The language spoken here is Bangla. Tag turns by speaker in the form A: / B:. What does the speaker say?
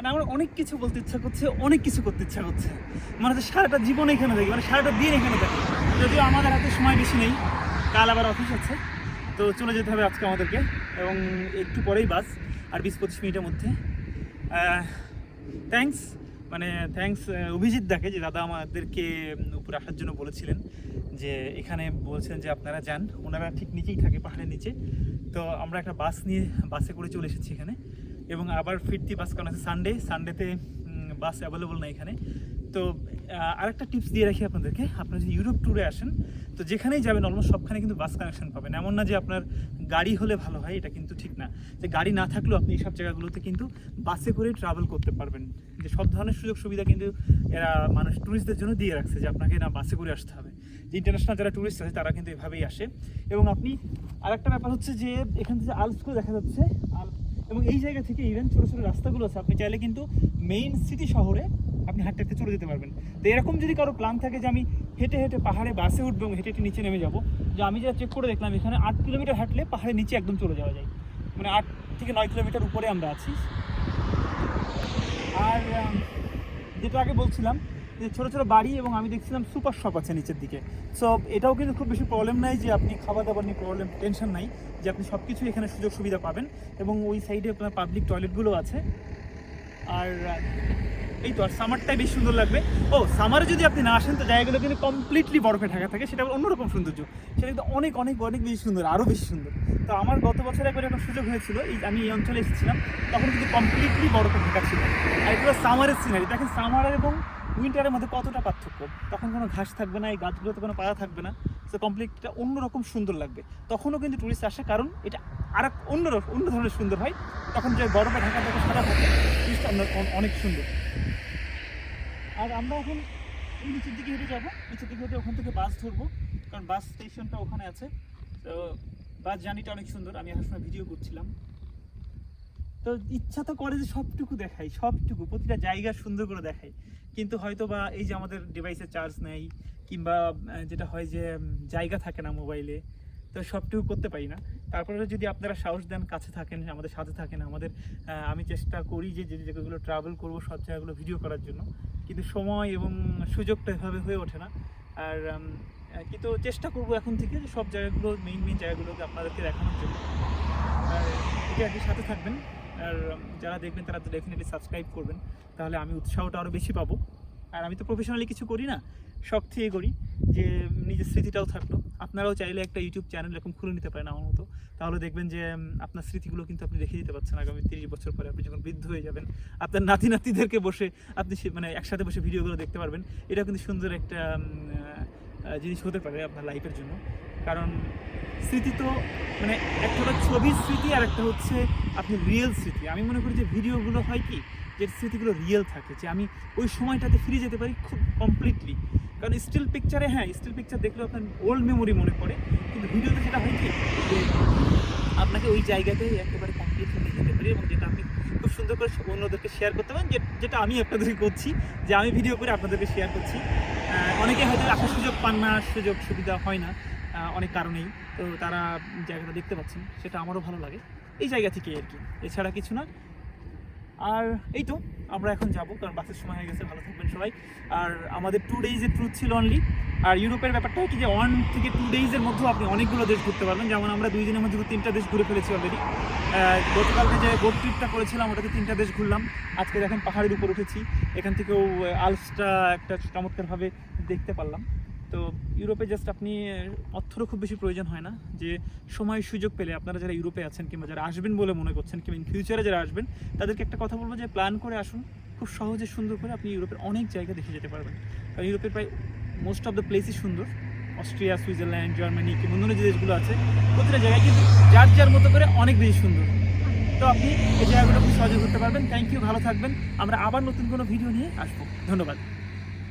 A: মানে আমার অনেক কিছু বলতে ইচ্ছা করছে, অনেক কিছু করতে ইচ্ছা করছে। মানে হচ্ছে সারাটা জীবন এখানে থাকি মানে সারাটা দিন এখানে থাকি। যদিও আমাদের হাতে সময় বেশি নেই, কাল আবার অফিস আছে। তো চলে যেতে হবে আজকে আমাদেরকে, এবং একটু পরেই বাস, আর বিশ পঁচিশ মিনিটের মধ্যে। থ্যাঙ্কস মানে থ্যাঙ্কস অভিজিৎ দাকে, যে দাদা আমাদেরকে উপরে আসার জন্য বলেছিলেন, যে এখানে বলছেন যে আপনারা যান। ওনারা ঠিক নিচেই থাকে, পাহাড়ের নিচে। তো আমরা একটা বাস নিয়ে, বাসে করে চলে এসেছি এখানে। এবং আবার ফিরতি বাস কারণ আছে সানডে সানডেতে বাস অ্যাভেলেবল না এখানে। তো আরেকটা টিপস দিয়ে রাখি আপনাদেরকে। আপনারা যদি ইউরোপ ট্যুরে আসেন, তো যেখানেই যাবেন অলমোস্ট সবখানে কিন্তু বাস কানেকশন পাবেন। এমন না যে আপনার গাড়ি হলে ভালো হয়, এটা কিন্তু ঠিক না। যে গাড়ি না থাকলেও আপনি এইসব জায়গাগুলোতে কিন্তু বাসে করেই ট্রাভেল করতে পারবেন। যে সব ধরনের সুযোগ সুবিধা কিন্তু এরা মানুষ ট্যুরিস্টদের জন্য দিয়ে রাখছে যে আপনাকে না বাসে করে আসতে হবে। যে ইন্টারন্যাশনাল যারা ট্যুরিস্ট আছে, তারা কিন্তু এভাবেই আসে। এবং আপনি আরেকটা ব্যাপার হচ্ছে যে, এখান থেকে আলপসগুলো দেখা যাচ্ছে এবং এই জায়গা থেকে ইভেন ছোটো ছোটো রাস্তাগুলো আছে, আপনি চাইলে কিন্তু মেইন সিটি শহরে আপনি হাঁটতে হাঁটতে চলে যেতে পারবেন। তো এরকম যদি কারও প্ল্যান থাকে যে আমি হেঁটে হেঁটে পাহাড়ে বাসে উঠবো এবং হেঁটে হেঁটে নিচে নেমে যাব, যে আমি যা চেক করে দেখলাম, এখানে আট কিলোমিটার হাঁটলে পাহাড়ের নিচে একদম চলে যাওয়া যায়। মানে আট থেকে নয় কিলোমিটার উপরে আমরা আছি। আর যেটা আগে বলছিলাম যে ছোটো ছোটো বাড়ি এবং আমি দেখছিলাম সুপার শপ আছে নিচের দিকে। সো এটাও কিন্তু খুব বেশি প্রবলেম নাই যে আপনি খাবার দাবার নিয়ে প্রবলেম টেনশন নাই যে আপনি সব কিছু এখানে সুযোগ সুবিধা পাবেন এবং ওই সাইডে আপনার পাবলিক টয়লেটগুলো আছে। আর এই তো, আর সামারটাই বেশ সুন্দর লাগবে। ও সামারে যদি আপনি না আসেন, তো জায়গাগুলো কিন্তু কমপ্লিটলি বরফে ঢাকা থাকে। সেটা অন্যরকম সৌন্দর্য। সেটা কিন্তু অনেক অনেক অনেক বেশি সুন্দর, আরও বেশি সুন্দর। তো আমার গত বছর একবার একটা সুযোগ হয়েছিল, এই আমি এই অঞ্চলে এসেছিলাম, তখন কিন্তু কমপ্লিটলি বরফে ঢাকা ছিল। আর এগুলো সামারের সিনারি দেখেন সামারের এবং উইন্টারের মধ্যে কতটা পার্থক্য? তখন কোনো ঘাস থাকবে না, এই গাছগুলোতে কোনো পাতা থাকবে না। তো কমপ্লিটটা অন্যরকম সুন্দর লাগবে। তখনও কিন্তু টুরিস্ট আসে, কারণ এটা আর এক অন্য অন্য ধরনের সুন্দর হয়। তখন যে বরফে ঢাকা থাকে, সাদা থাকে অন- অনেক সুন্দর। আর আমরা এখন এই নিচের দিকে হেঁটে যাব। নিচের দিকে হেঁটে ওখান থেকে বাস ধরবো, কারণ বাস স্টেশনটা ওখানে আছে। তো বাস জার্নিটা অনেক সুন্দর। আমি সময় ভিডিও করছিলাম। তো ইচ্ছা তো করে যে সবটুকু দেখাই, সবটুকু, প্রতিটা জায়গা সুন্দর করে দেখাই। কিন্তু হয়তো বা এই যে আমাদের ডিভাইসে চার্জ নেই, কিংবা যেটা হয় যে জায়গা থাকে না মোবাইলে তো সবটুকু করতে পারি না। তারপরে যদি আপনারা সাহস দেন, কাছে থাকেন, আমাদের সাথে থাকেন, আমাদের আমি চেষ্টা করি যে যে জায়গাগুলো ট্রাভেল করব, সব জায়গাগুলো ভিডিও করার জন্য। কিন্তু সময় এবং সুযোগটা এভাবে হয়ে ওঠে না। আর কিন্তু চেষ্টা করব এখন থেকে সব জায়গাগুলো মেইন মেইন জায়গাগুলোকে আপনাদেরকে দেখানোর জন্য। আর এটা সাথে থাকবেন। আর যারা দেখবেন তারা ডেফিনেটলি সাবস্ক্রাইব করবেন, তাহলে আমি উৎসাহটা আরও বেশি পাবো। আর আমি তো প্রফেশনালি কিছু করি না, শখ থেকে করি যে নিজের স্মৃতিটাও থাকল। আপনারাও চাইলে একটা ইউটিউব চ্যানেল এরকম খুলে নিতে পারেন আমার মতো। তাহলে দেখবেন যে আপনার স্মৃতিগুলো কিন্তু আপনি রেখে দিতে পারছেন আগামী তিরিশ বছর পরে। আপনি যখন বৃদ্ধ হয়ে যাবেন, আপনার নাতি নাতিদেরকে বসে আপনি মানে একসাথে বসে ভিডিওগুলো দেখতে পারবেন। এটা কিন্তু সুন্দর একটা জিনিস হতে পারে আপনার লাইফের জন্য। কারণ স্মৃতি তো মানে একটা হলো ছবির স্মৃতি আর একটা হচ্ছে আপনি রিয়েল স্মৃতি। আমি মনে করি যে ভিডিওগুলো হয় কি, যে স্মৃতিগুলো রিয়েল থাকে, যে আমি ওই সময়টাতে ফিরে যেতে পারি খুব কমপ্লিটলি কারণ স্টিল পিকচারে হ্যাঁ স্টিল পিকচার দেখলেও আপনার ওল্ড মেমোরি মনে পড়ে। কিন্তু ভিডিওতে যেটা হয় কি, যে আপনাকে ওই জায়গাতে একেবারে কমপ্লিটলি নিয়ে যেতে পারি এবং যেটা আপনি খুব সুন্দর করে অন্যদেরকে শেয়ার করতে পারেন যেটা আমি আপনাদেরকে করছি, যে আমি ভিডিও করে আপনাদেরকে শেয়ার করছি। অনেকে হয়তো আসার সুযোগ পান না সুযোগ সুবিধা হয় না। অনেক কারণেই। তো তারা জায়গাটা দেখতে পাচ্ছেন, সেটা আমারও ভালো লাগে। এই জায়গা থেকে আর কি, এছাড়া কিছু না। আর এই তো, আমরা এখন যাব, কারণ বাসের সময় হয়ে গেছে, ভালো থাকবেন সবাই। আর আমাদের টু ডেইজের ট্যুর ছিল অনলি আর ইউরোপের ব্যাপারটা কি যে ওয়ান থেকে টু ডেইজের মধ্যেও আপনি অনেকগুলো দেশ ঘুরতে পারবেন। যেমন আমরা দুই দিনের মধ্যে তিনটা দেশ ঘুরে ফেলেছি অলরেডি গতকালকে যে রোড ট্রিপটা করেছিলাম, ওটাতে তিনটা দেশ ঘুরলাম। আজকে দেখেন পাহাড়ের উপর উঠেছি। এখান থেকেও আলসটা একটা চমৎকারভাবে দেখতে পারলাম। তো ইউরোপে জাস্ট আপনি অর্থরও খুব বেশি প্রয়োজন হয় না। যে সময় সুযোগ পেলে আপনারা যারা ইউরোপে আছেন কিংবা যারা আসবেন বলে মনে করছেন কিংবা ইন ফিউচারে যারা আসবেন, তাদেরকে একটা কথা বলব যে প্ল্যান করে আসুন। খুব সহজে সুন্দর করে আপনি ইউরোপের অনেক জায়গা দেখে যেতে পারবেন। কারণ ইউরোপের প্রায় মোস্ট অফ দ্য প্লেসই সুন্দর। অস্ট্রিয়া, সুইজারল্যান্ড, জার্মানি কিংবা অন্যান্য যে দেশগুলো আছে, প্রতিটা জায়গায় কিন্তু যার যার মতো করে অনেক বেশি সুন্দর। তো আপনি এই জায়গাগুলো খুব সহজে ঘুরতে পারবেন। থ্যাংক ইউ ভালো থাকবেন। আমরা আবার নতুন কোনো ভিডিও নিয়ে আসব। ধন্যবাদ।